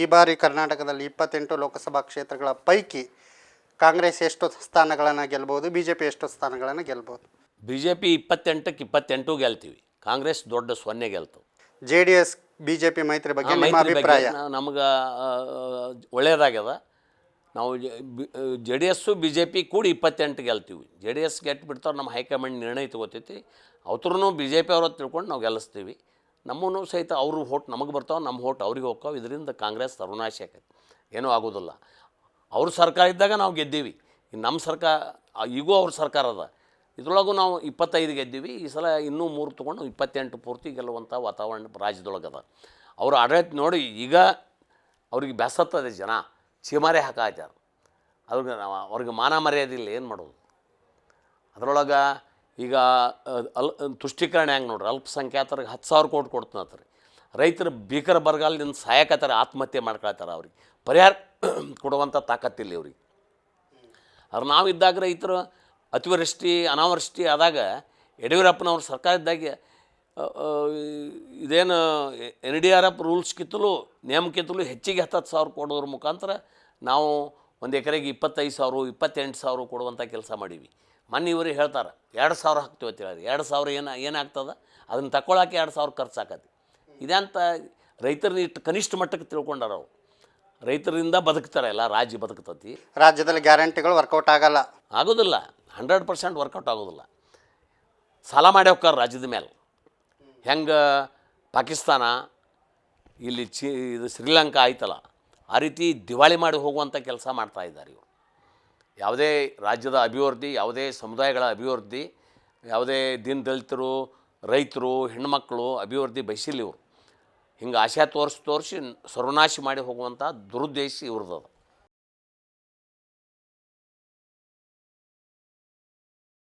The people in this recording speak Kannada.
ಈ ಬಾರಿ ಕರ್ನಾಟಕದಲ್ಲಿ ಇಪ್ಪತ್ತೆಂಟು ಲೋಕಸಭಾ ಕ್ಷೇತ್ರಗಳ ಪೈಕಿ ಕಾಂಗ್ರೆಸ್ ಎಷ್ಟು ಸ್ಥಾನಗಳನ್ನು ಗೆಲ್ಬೋದು ಬಿ ಜೆ ಪಿ ಎಷ್ಟು ಸ್ಥಾನಗಳನ್ನು ಗೆಲ್ಬೋದು ಬಿ ಜೆ ಪಿ ಇಪ್ಪತ್ತೆಂಟಕ್ಕೆ ಇಪ್ಪತ್ತೆಂಟು ಗೆಲ್ತೀವಿ. ಕಾಂಗ್ರೆಸ್ ದೊಡ್ಡ ಸೊನ್ನೆ ಗೆಲ್ತು J D S B J P ಮೈತ್ರಿ ಬಗ್ಗೆ ನಿಮ್ಮ ಅಭಿಪ್ರಾಯ ನಮ್ಗೆ ಒಳ್ಳೆಯದಾಗ್ಯದ ನಾವು J D S B J P ಕೂಡಿ ಇಪ್ಪತ್ತೆಂಟು ಗೆಲ್ತೀವಿ. ಜೆ ಡಿ ಎಸ್ ಗೆಟ್ಬಿಡ್ತಾರೆ ನಮ್ಮ ಹೈಕಮಾಂಡ್ ನಿರ್ಣಯ ತಗೋತೈತಿ. ಅವ್ರೂ ಬಿ ಜೆ ಪಿ ಅವ್ರ ತಿಳ್ಕೊಂಡು ನಾವು ಗೆಲ್ಲಿಸ್ತೀವಿ ನಮ್ಮನ್ನು ಸಹಿತ ಅವರು ಹೋಟ್ ನಮಗೆ ಬರ್ತಾವೆ, ನಮ್ಮ ಹೋಟ್ ಅವ್ರಿಗೆ ಹೋಗ್ತಾವೆ. ಇದರಿಂದ ಕಾಂಗ್ರೆಸ್ ಸರ್ವನಾಶ ಆಕೈತಿ. ಏನೂ ಆಗೋದಿಲ್ಲ. ಅವ್ರ ಸರ್ಕಾರ ಇದ್ದಾಗ ನಾವು ಗೆದ್ದೀವಿ. ನಮ್ಮ ಸರ್ಕಾರ ಈಗೂ ಅವ್ರ ಸರ್ಕಾರ ಅದ. ಇದ್ರೊಳಗೂ ನಾವು ಇಪ್ಪತ್ತೈದು ಗೆದ್ದೀವಿ. ಈ ಸಲ ಇನ್ನೂ ಮೂರು ತೊಗೊಂಡು ಇಪ್ಪತ್ತೆಂಟು ಪೂರ್ತಿ ಗೆಲ್ಲುವಂಥ ವಾತಾವರಣ ರಾಜ್ಯದೊಳಗದ. ಅವ್ರ ಆಡಳಿತ ನೋಡಿ, ಈಗ ಅವ್ರಿಗೆ ಬೆಸತ್ತದೆ ಜನ. ಚೀಮಾರೆ ಹಾಕಾಯ್ತಾರೆ ಅವ್ರಿಗೆ ಅವ್ರಿಗೆ ಮಾನ ಮರ್ಯಾದೆ ಇಲ್ಲ. ಏನು ಮಾಡೋದು? ಅದರೊಳಗೆ ಈಗ ಅಲ್, ತುಷ್ಟೀಕರಣ ಹೆಂಗೆ ನೋಡ್ರಿ? ಅಲ್ಪಸಂಖ್ಯಾತರಿಗೆ ಹತ್ತು ಸಾವಿರ ಕೋಟಿ ಕೊಡ್ತನತ್ರಿ. ರೈತರು ಭೀಕರ ಬರಗಾಲದಿಂದ ಸಾಯಕತ್ತಾರೆ ಆತ್ಮಹತ್ಯೆ ಮಾಡ್ಕೊಳ್ತಾರೆ ಅವ್ರಿಗೆ. ಪರಿಹಾರ ಕೊಡುವಂಥ ತಾಕತ್ತಿಲ್ಲ ಇವ್ರಿಗೆ. ಅವ್ರು ನಾವಿದ್ದಾಗ ರೈತರು ಅತಿವೃಷ್ಟಿ, ಅನಾವೃಷ್ಟಿ ಆದಾಗ ಯಡಿಯೂರಪ್ಪನವ್ರ ಸರ್ಕಾರ ಇದ್ದಾಗ ಇದೇನು ಎನ್ ಡಿ ಆರ್ ಎಫ್ ರೂಲ್ಸ್ಗಿಂತಲೂ, ನೇಮಕ್ಕಿಂತಲೂ ಹೆಚ್ಚಿಗೆ ಹತ್ತತ್ತು ಸಾವಿರ ಕೊಡೋದ್ರ ಮುಖಾಂತರ ನಾವು ಒಂದು ಎಕರೆಗೆ ಇಪ್ಪತ್ತೈದು ಸಾವಿರ, ಇಪ್ಪತ್ತೆಂಟು ಸಾವಿರ ಕೊಡುವಂಥ ಕೆಲಸ ಮಾಡೀವಿ. ಮೊನ್ನೆ ಇವರು ಹೇಳ್ತಾರೆ ಎರಡು ಸಾವಿರ ಹಾಕ್ತೀವಿ ಅಂತ ಹೇಳಿ ಎರಡು ಸಾವಿರ ಏನು ಏನಾಗ್ತದೆ? ಅದನ್ನು ತಗೊಳಕ್ಕೆ ಎರಡು ಸಾವಿರ ಖರ್ಚು ಆಕತಿ ಇದಂತ ರೈತರನ್ನ ಇಷ್ಟು ಕನಿಷ್ಠ ಮಟ್ಟಕ್ಕೆ ತಿಳ್ಕೊಂಡಾರ ಅವರು. ರೈತರಿಂದ ಬದುಕ್ತಾರೆ ಎಲ್ಲ ರಾಜ್ಯ ಬದುಕ್ತತಿ. ರಾಜ್ಯದಲ್ಲಿ ಗ್ಯಾರಂಟಿಗಳು ವರ್ಕೌಟ್ ಆಗಲ್ಲ. ಆಗೋದಿಲ್ಲ ಹಂಡ್ರೆಡ್ ಪರ್ಸೆಂಟ್ ವರ್ಕೌಟ್ ಆಗೋದಿಲ್ಲ. ಸಾಲ ಮಾಡಿ ಹೋಗ್ತಾರೆ ರಾಜ್ಯದ ಮೇಲೆ ಹೆಂಗೆ ಪಾಕಿಸ್ತಾನ ಇಲ್ಲಿ ಚೀ ಇದು ಶ್ರೀಲಂಕಾ ಆಯ್ತಲ್ಲ ಆ ರೀತಿ ದಿವಾಳಿ ಮಾಡಿ ಹೋಗುವಂಥ ಕೆಲಸ ಮಾಡ್ತಾ ಇದ್ದಾರೆ ಇವರು. ಯಾವುದೇ ರಾಜ್ಯದ ಅಭಿವೃದ್ಧಿ, ಯಾವುದೇ ಸಮುದಾಯಗಳ ಅಭಿವೃದ್ಧಿ, ಯಾವುದೇ ದೀನ ದಲಿತರು ರೈತರು, ಹೆಣ್ಮಕ್ಳು ಅಭಿವೃದ್ಧಿ ಬಯಸಿಲ್ಲ ಇವರು. ಹಿಂಗೆ ಆಶಾ ತೋರಿಸಿ ತೋರಿಸಿ ಸರ್ವನಾಶ ಮಾಡಿ ಹೋಗುವಂಥ ದುರುದ್ದೇಶ ಇವ್ರದ್ದು.